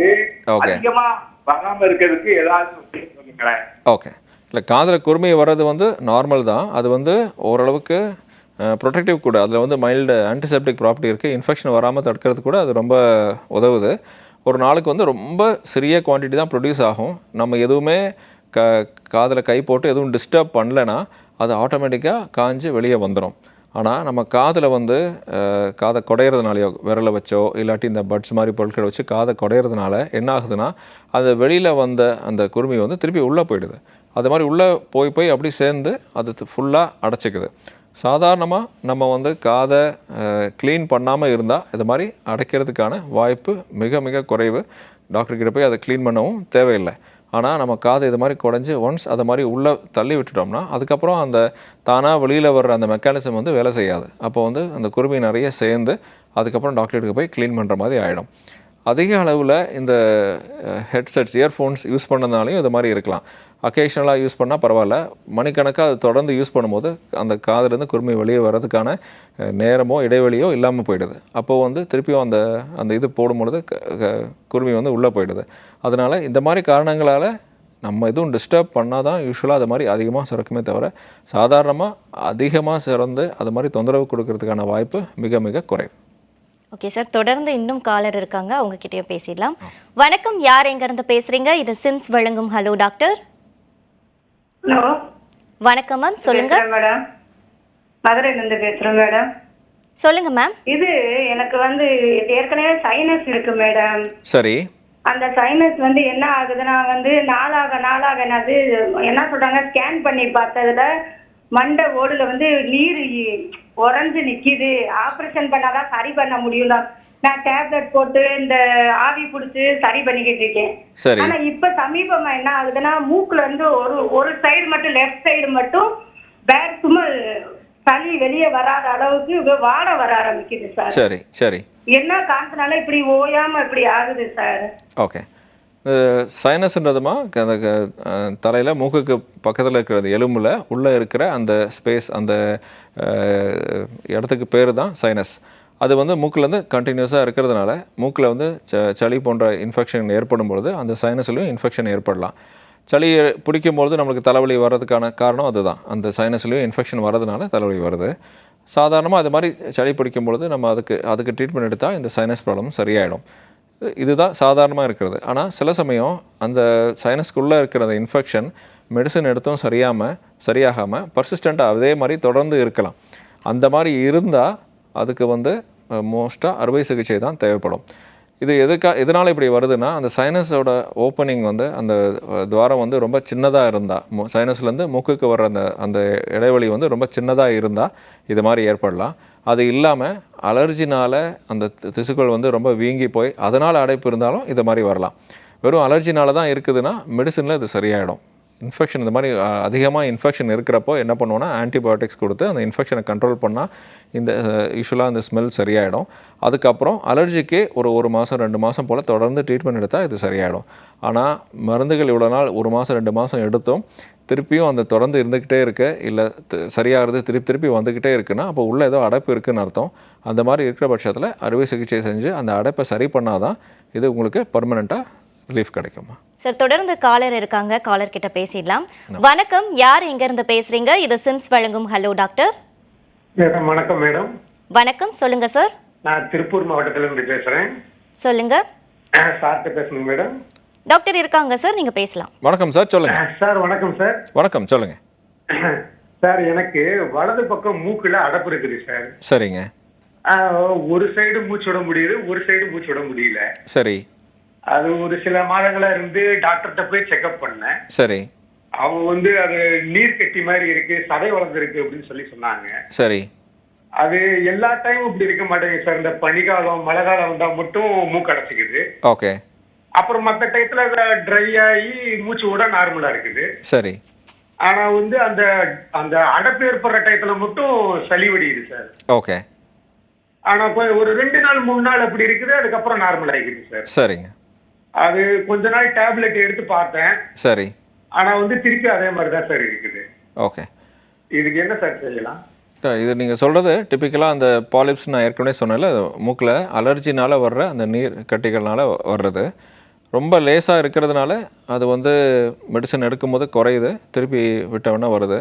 அதிகமா வராம இருக்கிறதுக்கு ஏதாவது சொல்லுங்களேன். ஓகே இல்லை காதில் குருமை வர்றது வந்து நார்மல் தான். அது வந்து ஓரளவுக்கு ப்ரொடெக்டிவ் கூட. அதில் வந்து மைல்டு ஆன்டிசெப்டிக் ப்ராப்பர்ட்டி இருக்குது இன்ஃபெக்ஷன் வராமல் தடுக்கிறது கூட அது ரொம்ப உதவுது. ஒரு நாளுக்கு வந்து ரொம்ப சிறிய குவான்டிட்டி தான் ப்ரொடியூஸ் ஆகும். நம்ம எதுவுமே க காதில் கை போட்டு எதுவும் டிஸ்டர்ப் பண்ணலைன்னா அது ஆட்டோமேட்டிக்காக காஞ்சு வெளியே வந்துடும் ஆனால் நம்ம காதில் வந்து காதை குடையிறதுனாலையோ விரலை வச்சோ இல்லாட்டி இந்த பட்ஸ் மாதிரி பொருட்களை வச்சு காதை குடையிறதுனால என்ன ஆகுதுன்னா அது வெளியில் வந்த அந்த குருமி வந்து திருப்பி உள்ளே போயிடுது. அது மாதிரி உள்ளே போய் போய் அப்படி சேர்ந்து அது ஃபுல்லாக அடைச்சிக்குது. சாதாரணமாக நம்ம வந்து காதை க்ளீன் பண்ணாமல் இருந்தால் இது மாதிரி அடைக்கிறதுக்கான வாய்ப்பு மிக மிக குறைவு. டாக்டர்கிட்ட போய் அதை க்ளீன் பண்ணவும் தேவையில்லை. ஆனால் நம்ம காது இது மாதிரி குடஞ்சி ஒன்ஸ் அதை மாதிரி உள்ளே தள்ளி விட்டுட்டோம்னா அதுக்கப்புறம் அந்த தானாக வெளியில் வர்ற அந்த மெக்கானிசம் வந்து வேலை செய்யாது. அப்போ வந்து அந்த குருமி நிறைய சேர்ந்து அதுக்கப்புறம் டாக்டர்கிட்ட போய் க்ளீன் பண்ணுற மாதிரி ஆகிடும் அதிக அளவில் இந்த ஹெட்செட்ஸ் இயர்ஃபோன்ஸ் யூஸ் பண்ணதுனாலையும் இது மாதிரி இருக்கலாம். அக்கேஷனலாக யூஸ் பண்ணால் பரவாயில்ல. மணிக்கணக்காக அது தொடர்ந்து யூஸ் பண்ணும்போது அந்த காதுலேருந்து குருமி வெளியே வர்றதுக்கான நேரமோ இடைவெளியோ இல்லாமல் போயிடுது. அப்போது வந்து திருப்பியும் அந்த அந்த இது போடும்பொழுது குருமி வந்து உள்ளே போயிடுது. அதனால் இந்த மாதிரி காரணங்களால் நம்ம எதுவும் டிஸ்டர்ப் பண்ணால் தான் யூஸ்வலாக அது மாதிரி அதிகமாக சுரக்குமே தவிர சாதாரணமாக அதிகமாக சிறந்து அது மாதிரி தொந்தரவு கொடுக்கறதுக்கான வாய்ப்பு மிக மிக குறைவு. ஓகே சார் தொடர்ந்து இன்னும் காலர் இருக்காங்க. அவங்க கிட்டயும் பேசிடலாம் வணக்கம். யார் எங்கேருந்து பேசுறீங்க? இது சிம்ஸ் வழங்கும். Hello doctor hello. வணக்கம் மேம் சொல்லுங்க. மேடம். மதுரையில இருந்து பேசுறேன் மேடம். சொல்லுங்க மேம். இது எனக்கு வந்து ஏற்கனவே சைனஸ் இருக்கு மேடம். சரி. அந்த சைனஸ் வந்து என்ன ஆகுதுன்னா வந்து நாளாக நாளாக என்னது என்ன சொல்றாங்க ஸ்கேன் பண்ணி பார்த்ததுல மண்டை ஓடுல வந்து நீர் உறைஞ்சு நிக்குது. ஆபரேஷன் பண்ணாதான் சரி பண்ண முடியும் நான் டேப்லெட் போட்டு இந்த ஆவி பிடிச்சி சரி பண்ணிக்கிட்டு இருக்கேன். சரி. ஆனா இப்ப சமீபமா என்ன ஆகுதுன்னா மூக்குல இருந்து ஒரு ஒரு சைடு மட்டும் லெஃப்ட் சைடு மட்டும் பேக் சும்மா சளி வெளியே வராத அளவுக்கு வாட வர ஆரம்பிக்குது சார் சரி சரி. என்ன காரணத்தினால இப்படி ஓயாம இப்படி ஆகுது சார் ஓகே. சைனஸ்ன்றதுமா அந்த தலையில் மூக்குக்கு பக்கத்தில் இருக்கிற அந்த எலும்பில் உள்ளே இருக்கிற அந்த ஸ்பேஸ் அந்த இடத்துக்கு பேர் தான் சைனஸ் அது வந்து மூக்கிலேருந்து கண்டினியூஸாக இருக்கிறதுனால மூக்கில் வந்து ச சளி போன்ற இன்ஃபெக்ஷன் ஏற்படும் பொழுது அந்த சைனஸ்லையும் இன்ஃபெக்ஷன் ஏற்படலாம். சளி பிடிக்கும்பொழுது நம்மளுக்கு தலைவலி வர்றதுக்கான காரணம் அதுதான். அந்த சைனஸ்லையும் இன்ஃபெக்ஷன் வர்றதுனால தலைவலி வருது. சாதாரணமாக அது மாதிரி சளி பிடிக்கும் பொழுது நம்ம அதுக்கு அதுக்கு ட்ரீட்மெண்ட் எடுத்தால் இந்த சைனஸ் ப்ராப்ளம் சரியாயிடும். இதுதான் சாதாரணமாக இருக்கிறது. ஆனால் சில சமயம் அந்த சைனஸ்குள்ளே இருக்கிற அந்த இன்ஃபெக்ஷன் மெடிசன் எடுத்தும் சரியாமல் சரியாகாமல் பர்சிஸ்டண்ட்டாக அதே மாதிரி தொடர்ந்து இருக்கலாம். அந்த மாதிரி இருந்தால் அதுக்கு வந்து மோஸ்ட்டாக அறுவை சிகிச்சை தான் தேவைப்படும். இது எதுக்கா இதனால் இப்படி வருதுன்னா அந்த சைனஸோட ஓப்பனிங் வந்து அந்த துவாரம் வந்து ரொம்ப சின்னதாக இருந்தால் சைனஸ்லேருந்து மூக்குக்கு வர்ற அந்த அந்த இடைவெளி வந்து ரொம்ப சின்னதாக இருந்தால் இது மாதிரி ஏற்படலாம். அது இல்லாமல் அலர்ஜினால் அந்த தி- திசுக்கள் வந்து ரொம்ப வீங்கி போய் அதனால் அடைப்பு இருந்தாலும் இது மாதிரி வரலாம். வெறும் அலர்ஜினால தான் இருக்குதுன்னா மெடிசனில் இது சரியாயிடும். இன்ஃபெக்ஷன் இந்த மாதிரி அதிகமாக இன்ஃபெக்ஷன் இருக்கிறப்போ என்ன பண்ணுவோன்னா ஆன்டிபயோட்டிக்ஸ் கொடுத்து அந்த இன்ஃபெக்ஷனை கண்ட்ரோல் பண்ணால் இந்த யூஸ்வலாக அந்த ஸ்மெல் சரியாயிடும். அதுக்கப்புறம் அலர்ஜிக்கு ஒரு ஒரு மாதம் ரெண்டு மாதம் போல் தொடர்ந்து ட்ரீட்மெண்ட் எடுத்தால் இது சரியாயிடும். ஆனால் மருந்துகள் இவ்வளோ நாள் ஒரு மாதம் ரெண்டு மாதம் எடுத்தும் திருப்பியும் அந்த தொடர்ந்து இருந்துக்கிட்டே இருக்குது இல்லை சரியாகிறது திருப்பி திருப்பி வந்துக்கிட்டே இருக்குன்னா அப்போ உள்ளே ஏதோ அடைப்பு இருக்குன்னு அர்த்தம். அந்த மாதிரி இருக்கிற பட்சத்தில் அறுவை சிகிச்சை செஞ்சு அந்த அடைப்பை சரி பண்ணால் தான் இது உங்களுக்கு பர்மனெண்ட்டாக ரிலீஃப் கிடைக்குமா? சார் தொடர்ந்து காலர் இருக்காங்க. காலர் கிட்ட பேசிடலாம். வணக்கம். யார் எங்க இருந்து பேசுறீங்க? இது சிம்ஸ் வழங்கும். ஹலோ டாக்டர் மேடம் வணக்கம் மேடம். வணக்கம். சொல்லுங்க சார் நான் திருப்பூர் மாவட்டத்திலிருந்து பேசுறேன். சொல்லுங்க. சார்கிட்ட பேசணும் மேடம்? டாக்டர் இருக்காங்க சார் நீங்க பேசலாம். வணக்கம் சார் சொல்லுங்க. சார் வணக்கம் சார் வணக்கம். சொல்லுங்க. சார் எனக்கு வலது பக்கம் மூக்குல அடப்பு இருக்குது சார் சரிங்க. ஒரு சைடு மூச்சு விட முடியுது ஒரு சைடு மூச்சு விட முடியல. சரி. அது ஒரு சில மாதங்களா இருந்து டாக்டர்கிட்ட போய் செக்அப் பண்ணேன். சரி. அவங்க வந்து அது நீர் கட்டி மாதிரி இருக்கு சதை வளர்ந்துருக்கு அப்படின்னு சொல்லி சொன்னாங்க. சரி. அது எல்லா டைமும் இப்படி இருக்க மாட்டேங்குது சார் இந்த பனிகாலம் மழை காலம் வந்தா மட்டும் மூக்கு அடைச்சிக்குது. ஓகே. அப்புறம் மற்ற டயத்துல ட்ரை ஆகி மூச்சு விட நார்மலா இருக்குது. சரி. ஆனா வந்து அந்த அந்த அடைப்பு ஏற்படுற டயத்துல மட்டும் சளி வடியுது சார் ஓகே. ஆனா ஒரு ரெண்டு நாள் மூணு நாள் அப்படி இருக்குது. அதுக்கப்புறம் நார்மல் ஆகிக்குது சார். சரிங்க அது கொஞ்ச நாள் டேப்லெட் எடுத்து பார்த்தேன். சரி. ஆனா வந்து திருப்பி அதே மாதிரி தான் சார் இருக்குது. ஓகே இதுக்கு என்ன சார் செய்யலாம்? இது நீங்கள் சொல்கிறது டிப்பிக்கலாக அந்த பாலிப்ஸ் நான் ஏற்கனவே சொன்னேன்ல மூக்கில் அலர்ஜினால் வர்ற அந்த நீர் கட்டிகள்னால வர்றது. ரொம்ப லேசாக இருக்கிறதுனால அது வந்து மெடிசன் எடுக்கும்போது குறையுது திருப்பி விட்டவொடனே வருது.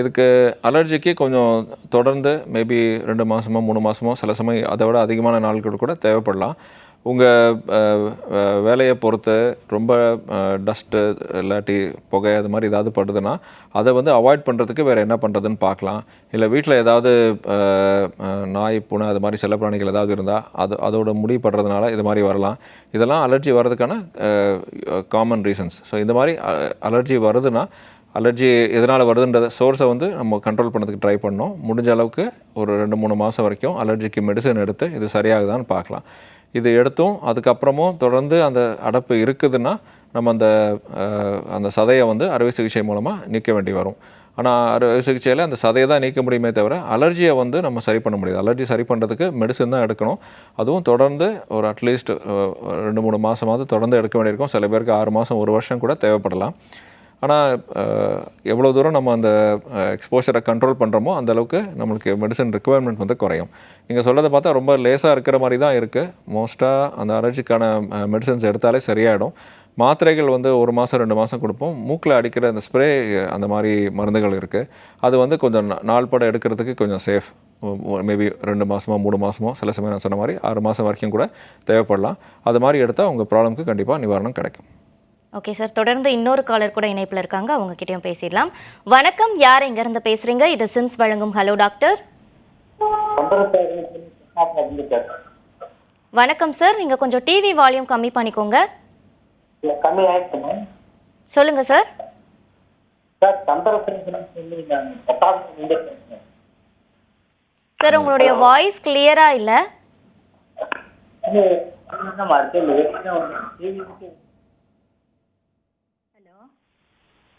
இதுக்கு அலர்ஜிக்கு கொஞ்சம் தொடர்ந்து மேபி ரெண்டு மாதமோ மூணு மாதமோ சில சமயம் அதை விட அதிகமான நாட்கள் கூட தேவைப்படலாம். உங்கள் வேலையை பொறுத்து ரொம்ப டஸ்ட்டு இல்லாட்டி புகை அது மாதிரி ஏதாவது படுதுன்னா அதை வந்து அவாய்ட் பண்ணுறதுக்கு வேறு என்ன பண்ணுறதுன்னு பார்க்கலாம். இல்லை வீட்டில் ஏதாவது நாய் பூனை அது மாதிரி செல்லப்பிராணிகள் ஏதாவது இருந்தால் அது அதோட முடி படுறதுனால இது மாதிரி வரலாம். இதெல்லாம் அலர்ஜி வர்றதுக்கான காமன் ரீசன்ஸ் ஸோ இந்த மாதிரி அலர்ஜி வருதுன்னா அலர்ஜி எதனால் வருதுன்றத சோர்ஸை வந்து நம்ம கண்ட்ரோல் பண்ணதுக்கு ட்ரை பண்ணோம். முடிஞ்ச அளவுக்கு ஒரு ரெண்டு மூணு மாதம் வரைக்கும் அலர்ஜிக்கு மெடிசன் எடுத்து இது சரியாகுதான்னு பார்க்கலாம். இது எடுத்தும் அதுக்கப்புறமும் தொடர்ந்து அந்த அடப்பு இருக்குதுன்னா நம்ம அந்த அந்த சதையை வந்து அறுவை சிகிச்சை மூலமாக நீக்க வேண்டி வரும். ஆனால் அறுவை சிகிச்சையில் அந்த சதையை தான் நீக்க முடியுமே தவிர அலர்ஜியை வந்து நம்ம சரி பண்ண முடியாது. அலர்ஜி சரி பண்ணுறதுக்கு மெடிசன் தான் எடுக்கணும். அதுவும் தொடர்ந்து ஒரு அட்லீஸ்ட் ரெண்டு மூணு மாதமாவது தொடர்ந்து எடுக்க வேண்டியிருக்கும். சில பேருக்கு ஆறு மாதம் ஒரு வருஷம் கூட தேவைப்படலாம். ஆனால் எவ்வளோ தூரம் நம்ம அந்த எக்ஸ்போஷரை கண்ட்ரோல் பண்ணுறோமோ அந்தளவுக்கு நம்மளுக்கு மெடிசன் ரெக்குவயர்மெண்ட் வந்து குறையும். நீங்கள் சொல்கிறத பார்த்தா ரொம்ப லேசாக இருக்கிற மாதிரி தான் இருக்குது மோஸ்ட்டாக அந்த அலர்ஜிக்கான மெடிசன்ஸ் எடுத்தாலே சரியாயிடும். மாத்திரைகள் வந்து ஒரு மாதம் ரெண்டு மாதம் கொடுப்போம். மூக்கில் அடிக்கிற அந்த ஸ்ப்ரே அந்த மாதிரி மருந்துகள் இருக்குது அது வந்து கொஞ்சம் நாள் படம் எடுக்கிறதுக்கு கொஞ்சம் சேஃப். மேபி ரெண்டு மாதமோ மூணு மாதமோ சில சமயம் நான் சொன்ன மாதிரி ஆறு மாதம் வரைக்கும் கூட தேவைப்படலாம். அது மாதிரி எடுத்தால் உங்கள் ப்ராப்ளம்க்கு கண்டிப்பாக நிவாரணம் கிடைக்கும். Okay sir. தொடர்ந்து இன்னொரு காலர் கூட இணைப்பில் இருக்காங்க. அவங்க பேசிடலாம். வணக்கம். யார் இங்கேருந்து பேசுகிறீங்க இது சிம்ஸ் வழங்கும். Hello doctor. வணக்கம் சார் நீங்க கொஞ்சம் டிவி வால்யூம் கம்மி பண்ணிக்கோங்க சொல்லுங்க சார். சார் உங்களுடைய வாய்ஸ் கிளியரா இல்ல அது என்னமா இருக்கு இந்த வெளியில ஒரு TV இருக்கு.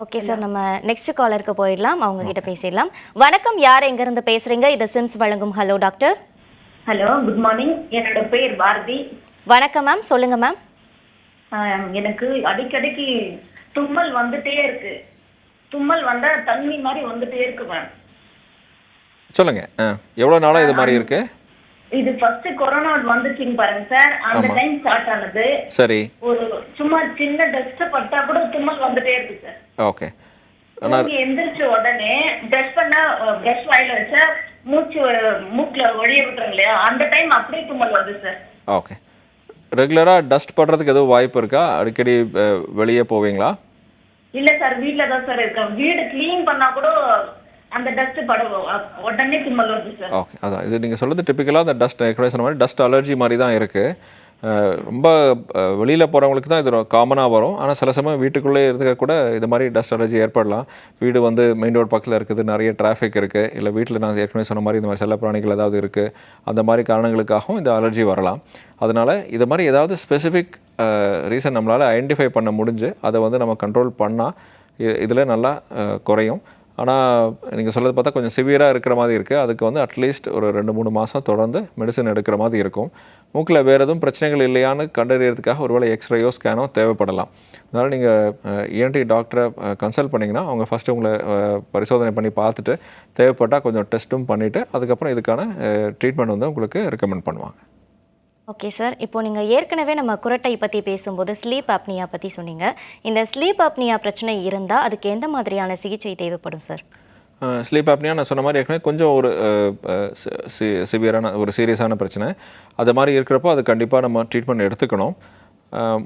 ஓகே சார் நம்ம நெக்ஸ்ட் காலருக்கு போயிடலாம். அவங்க கிட்ட பேசிடலாம். வணக்கம். யார் எங்க இருந்து பேசுறீங்க? இது சிம்ஸ் வழங்கும். Hello doctor hello good morning என்னோட பேர் பாரதி. வணக்கம் மேம் சொல்லுங்க மேம் எனக்கு அடிக்கடிக்கு தும்மல் வந்துட்டே இருக்கு. தும்மல் வந்தா தண்ணி மாதிரி வந்துட்டே இருக்கு மேம் சொல்லுங்கள் ஆ எவ்வளோ நாளாக இது மாதிரி இருக்குது இது ஃபர்ஸ்ட் கொரோனா வந்துச்சுங்க பாருங்க சார் அந்த. டைம் ஸ்டார்ட் ஆனது. சரி. ஒரு சும்மா சின்ன டஸ்ட் பட்டா கூட தும்மல் வந்துட்டே இருக்கு சார் ஓகே. எந்திரிச்ச உடனே பிரஷ் பண்ணா பிரஷ் வாயில வச்சா மூச்சு மூக்குல ஒழிய விட்டுறோம் இல்லையா? அந்த டைம் அப்படியே தும்மல் வருது சார் ஓகே. ரெகுலராக டஸ்ட் படுறதுக்கு எதுவும் வாய்ப்பு இருக்கா? அடிக்கடி வெளியே போவீங்களா? இல்ல சார் வீட்ல தான் சார் இருக்கேன். வீடு க்ளீன் பண்ணா கூட அந்த டஸ்ட் உடனே தும்மல் வருது சார். ஓகே அதான். இது நீங்கள் சொல்கிறது டிப்பிக்கலாக அந்த டஸ்ட் ஏற்கனவே சொன்ன மாதிரி டஸ்ட் அலர்ஜி மாதிரி தான் இருக்குது ரொம்ப வெளியில் போகிறவங்களுக்கு தான் இது காமனாக வரும். ஆனால் சில சமயம் வீட்டுக்குள்ளே இருக்க கூட இது மாதிரி டஸ்ட் அலர்ஜி ஏற்படலாம். வீடு வந்து மெயின் ரோடு பக்கத்தில் இருக்குது நிறைய டிராஃபிக் இருக்குது இல்லை வீட்டில் நான் ஏற்கனவே சொன்ன மாதிரி இந்த மாதிரி செல்லப்பிராணிகள் ஏதாவது இருக்குது அந்த மாதிரி காரணங்களுக்காகவும் இந்த அலர்ஜி வரலாம். அதனால் இது மாதிரி ஏதாவது ஸ்பெசிஃபிக் ரீசன் நம்மளால் ஐடென்டிஃபை பண்ண முடிஞ்சு அதை வந்து நம்ம கண்ட்ரோல் பண்ணால் இதில் நல்லா குறையும். ஆனால் நீங்கள் சொல்கிறது பார்த்தா கொஞ்சம் சிவியராக இருக்கிற மாதிரி இருக்குது அதுக்கு வந்து அட்லீஸ்ட் ஒரு ரெண்டு மூணு மாதம் தொடர்ந்து மெடிசன் எடுக்கிற மாதிரி இருக்கும். மூக்கில் வேறு எதுவும் பிரச்சனைகள் இல்லையான்னு கண்டறியறதுக்காக ஒருவேளை எக்ஸ்ரேயோ ஸ்கேனோ தேவைப்படலாம். அதனால் நீங்கள் இஎன்டி டாக்டரை கன்சல்ட் பண்ணிங்கன்னா அவங்க ஃபஸ்ட்டு உங்களை பரிசோதனை பண்ணி பார்த்துட்டு தேவைப்பட்டால் கொஞ்சம் டெஸ்ட்டும் பண்ணிவிட்டு அதுக்கப்புறம் இதுக்கான ட்ரீட்மெண்ட் வந்து உங்களுக்கு ரெக்கமெண்ட் பண்ணுவாங்க. ஓகே சார் இப்போ நீங்கள் ஏற்கனவே நம்ம குரட்டை பற்றி பேசும்போது ஸ்லீப் அப்னியா பற்றி சொன்னீங்க. இந்த ஸ்லீப் அப்னியா பிரச்சனை இருந்தால் அதுக்கு எந்த மாதிரியான சிகிச்சை தேவைப்படும் சார் ஸ்லீப் ஆப்னியா நான் சொன்ன மாதிரி ஏற்கனவே கொஞ்சம் ஒரு சிவியரான ஒரு சீரியஸான பிரச்சனை. அது மாதிரி இருக்கிறப்போ அது கண்டிப்பாக நம்ம ட்ரீட்மெண்ட் எடுத்துக்கணும்.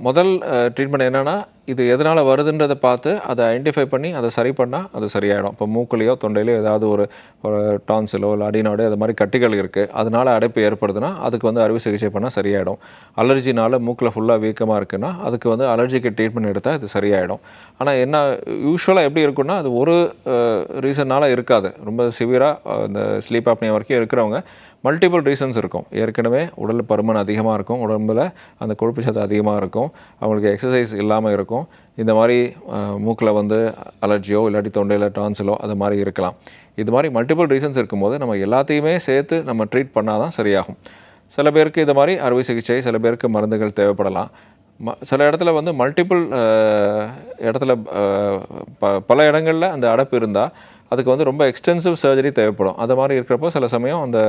முதல் ட்ரீட்மெண்ட் என்னென்னா இது எதனால் வருதுன்றதை பார்த்து அதை ஐடென்டிஃபை பண்ணி அதை சரி பண்ணால் அது சரியாயிடும். இப்போ மூக்குலேயோ தொண்டையிலையோ ஏதாவது ஒரு ஒரு டான்சிலோ இல்லை அடிநாடு அது மாதிரி கட்டிகள் இருக்குது அதனால் அடைப்பு ஏற்படுதுன்னா அதுக்கு வந்து அறுவை சிகிச்சை பண்ணால் சரியாயிடும். அலர்ஜினால் மூக்கில் ஃபுல்லாக வீக்கமாக இருக்குன்னா அதுக்கு வந்து அலர்ஜிக்கு ட்ரீட்மெண்ட் எடுத்தால் இது சரியாயிடும். ஆனால் என்ன யூஸ்வலாக எப்படி இருக்குன்னா அது ஒரு ரீசன்னால் இருக்காது. ரொம்ப சிவியராக இந்த ஸ்லீப் ஆப்னியா வரைக்கும் இருக்கிறவங்க மல்டிபிள் ரீசன்ஸ் இருக்கும். ஏற்கனவே உடல் பருமன் அதிகமாக இருக்கும். உடம்புல அந்த கொழுப்பு சத்து அதிகமாக இருக்கும். அவங்களுக்கு எக்ஸசைஸ் இல்லாமல் இருக்கும். இந்த மாதிரி மூக்கில் வந்து அலர்ஜியோ இல்லாட்டி தொண்டையில் டான்ஸிலோ அது மாதிரி இருக்கலாம். இது மாதிரி மல்டிபிள் ரீசன்ஸ் இருக்கும்போது நம்ம எல்லாத்தையுமே சேர்த்து நம்ம ட்ரீட் பண்ணால் தான் சரியாகும். சில பேருக்கு இது மாதிரி அறுவை சிகிச்சை சில பேருக்கு மருந்துகள் தேவைப்படலாம். ம சில இடத்துல வந்து மல்டிபிள் இடத்துல ப பல இடங்களில் அந்த அடைப்பு இருந்தால் அதுக்கு வந்து ரொம்ப எக்ஸ்டென்சிவ் சர்ஜரி தேவைப்படும். அது மாதிரி இருக்கிறப்போ சில சமயம் அந்த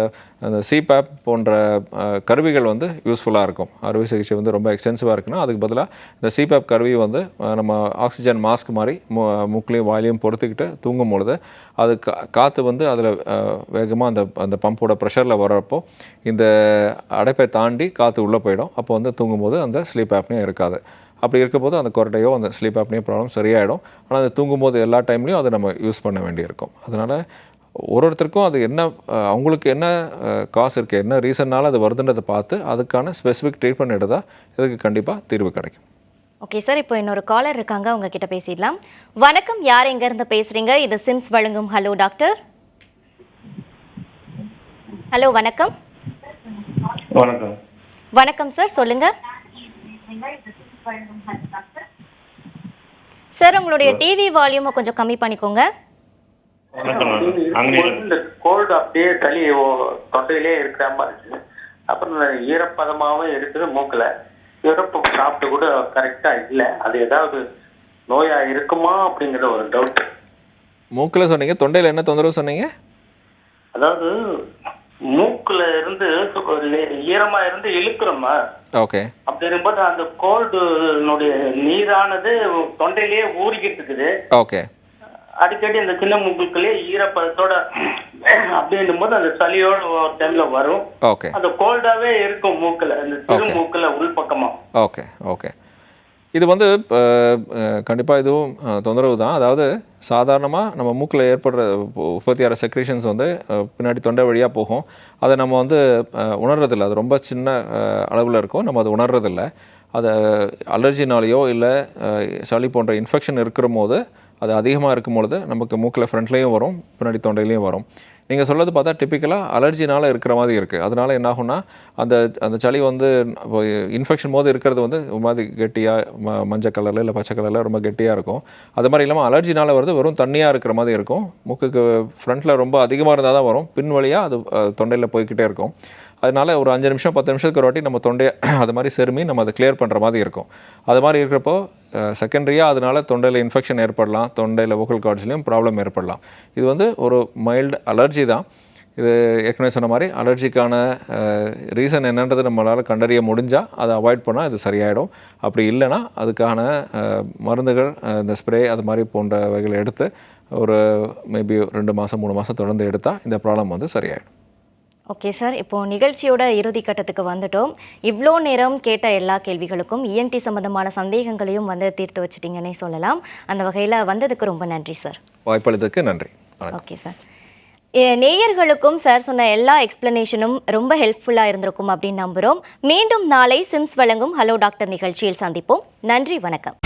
அந்த சிபேப் போன்ற கருவிகள் வந்து யூஸ்ஃபுல்லாக இருக்கும். அறுவை சிகிச்சை வந்து ரொம்ப எக்ஸ்டென்சிவாக இருக்குன்னா அதுக்கு பதிலாக இந்த சிபேப் கருவி வந்து நம்ம ஆக்சிஜன் மாஸ்க் மாதிரி மு மூக்குலையும் வாயிலையும் பொறுத்துக்கிட்டு தூங்கும் பொழுது அது கா காற்று வந்து அதில் வேகமாக அந்த அந்த பம்போட ப்ரெஷரில் வர்றப்போ இந்த அடைப்பை தாண்டி காற்று உள்ளே போயிடும். அப்போ வந்து தூங்கும்போது அந்த ஸ்லீப் ஆப்னே இருக்காது. அப்படி இருக்கும்போது அந்த கொரட்டையோ அந்த ஸ்லீப் ஆப்னியோ ப்ராப்ளம் சரியாயிடும். ஆனால் அது தூங்கும்போது எல்லா டைம்லையும் அதை நம்ம யூஸ் பண்ண வேண்டியிருக்கும். அதனால் ஒரு ஒருத்தருக்கும் அது என்ன அவங்களுக்கு என்ன காசு இருக்குது என்ன ரீசன்னால் அது வருதுன்றதை பார்த்து அதுக்கான ஸ்பெசிஃபிக் ட்ரீட்மெண்ட் எடுத்தால் இதுக்கு கண்டிப்பாக தீர்வு கிடைக்கும். ஓகே சார் இப்போ இன்னொரு காலர் இருக்காங்க. அவங்க கிட்ட பேசிடலாம். வணக்கம். யார் எங்க இருந்து பேசுறீங்க? இது சிம்ஸ் வழங்கும். ஹலோ டாக்டர் ஹலோ வணக்கம். வணக்கம். வணக்கம் சார் சொல்லுங்க. சார் உங்களுடைய டிவி வால்யூமை கொஞ்சம் கம்மி பண்ணிக்கோங்க. கோல்டு அப்படியே ஓ- தொண்டையிலே இருக்கிற மாதிரி இருக்கு. அப்புறம் இந்த ஈரப்பதமாவும் இருக்குது மூக்குல. இறப்பு சாப்பிட்டு கூட கரெக்டா இல்ல. அது ஏதாவது நோயா இருக்குமா அப்படிங்கிற ஒரு டவுட் மூக்கில் சொன்னீங்க தொண்டையில் என்ன தொந்தரவு சொன்னீங்க? அதாவது மூக்குல இருந்து ஈரமா இருந்து இழுக்கிறோமா? ஓகே அப்படி இருக்கும்போது அந்த கோல்டுனுடைய நீரானது தொண்டையிலேயே ஊறிக்கிட்டு இருக்குது. ஓகே அடிக்கடி இந்த சின்ன மூக்குக்குள்ளே ஈரப்பதத்தோட அப்படின்னும் போது அந்த சளியோட ஒரு டைம்ல வரும். ஓகே அந்த கோல்டாவே இருக்கும் மூக்குல இந்த சிறு. மூக்குல உள்பக்கமா ஓகே ஓகே இது வந்து கண்டிப்பாக இதுவும் தொந்தரவு தான். அதாவது சாதாரணமாக நம்ம மூக்கில் ஏற்படுற உற்பத்தி உற்பத்தியாகிற செக்ரேஷன்ஸ் வந்து பின்னாடி தொண்டை வழியாக போகும். அதை நம்ம வந்து அஹ், உணர்றதில்ல. அது ரொம்ப சின்ன அளவில் இருக்கும். நம்ம அதை உணர்றதில்ல. அதை அலர்ஜினாலேயோ இல்லை சளி போன்ற இன்ஃபெக்ஷன் இருக்கிற போது அது அதிகமாக இருக்கும் பொழுது நமக்கு மூக்கில் ஃப்ரண்ட்லேயும் வரும் பின்னாடி தொண்டையிலையும் வரும். நீங்கள் சொல்கிறது பார்த்தா டிப்பிக்கலாக அலர்ஜினால் இருக்கிற மாதிரி இருக்குது அதனால் என்ன ஆகும்னா அந்த அந்த சளி வந்து இன்ஃபெக்ஷன் போது இருக்கிறது வந்து ஒரு மாதிரி கெட்டியாக ம மஞ்சள் கலரில் இல்லை பச்சை கலரில் ரொம்ப கெட்டியாக இருக்கும். அது மாதிரி இல்லாமல் அலர்ஜினால் வருது வெறும் தண்ணியாக இருக்கிற மாதிரி இருக்கும். மூக்குக்கு ஃப்ரண்ட்டில் ரொம்ப அதிகமாக இருந்தால் தான் வரும். பின் வழியாக அது தொண்டையில் போய்க்கிட்டே இருக்கும். அதனால ஒரு அஞ்சு நிமிஷம் பத்து நிமிஷத்துக்கு ஒரு வாட்டி நம்ம தொண்டையை அது மாதிரி செருமி நம்ம அதை கிளியர் பண்ணுற மாதிரி இருக்கும். அது மாதிரி இருக்கிறப்போ செகண்டரியாக அதனால தொண்டையில் இன்ஃபெக்ஷன் ஏற்படலாம் தொண்டையில் vocal கார்ட்ஸ்லேயும் ப்ராப்ளம் ஏற்படலாம். இது வந்து ஒரு மைல்டு அலர்ஜி தான். இது ஏற்கனவே சொன்ன மாதிரி அலர்ஜிக்கான ரீசன் என்னன்றது நம்மளால் கண்டறிய முடிஞ்சால் அதை அவாய்ட் பண்ணால் இது சரியாயிடும். அப்படி இல்லைன்னா அதுக்கான மருந்துகள் இந்த ஸ்ப்ரே அது மாதிரி போன்ற வகைகளை எடுத்து ஒரு மேபி ரெண்டு மாதம் மூணு மாதம் தொடர்ந்து எடுத்தால் இந்த ப்ராப்ளம் வந்து சரியாயிடும். ஓகே சார் இப்போ நிகழ்ச்சியோட இறுதி கட்டத்துக்கு வந்துட்டோம். இவ்வளோ நேரம் கேட்ட எல்லா கேள்விகளுக்கும் இஎன்டி சம்பந்தமான சந்தேகங்களையும் வந்து தீர்த்து வச்சிட்டீங்கன்னே சொல்லலாம். அந்த வகையில் வந்ததுக்கு ரொம்ப நன்றி சார் வாய்ப்பளித்ததுக்கு நன்றி. ஓகே சார் நேயர்களுக்கும் சார் சொன்ன எல்லா எக்ஸ்பிளனேஷனும் ரொம்ப ஹெல்ப்ஃபுல்லாக இருந்திருக்கும் அப்படின்னு நம்புகிறோம் மீண்டும் நாளை சிம்ஸ் வழங்கும் ஹலோ டாக்டர் நிகழ்ச்சியில் சந்திப்போம். நன்றி வணக்கம்.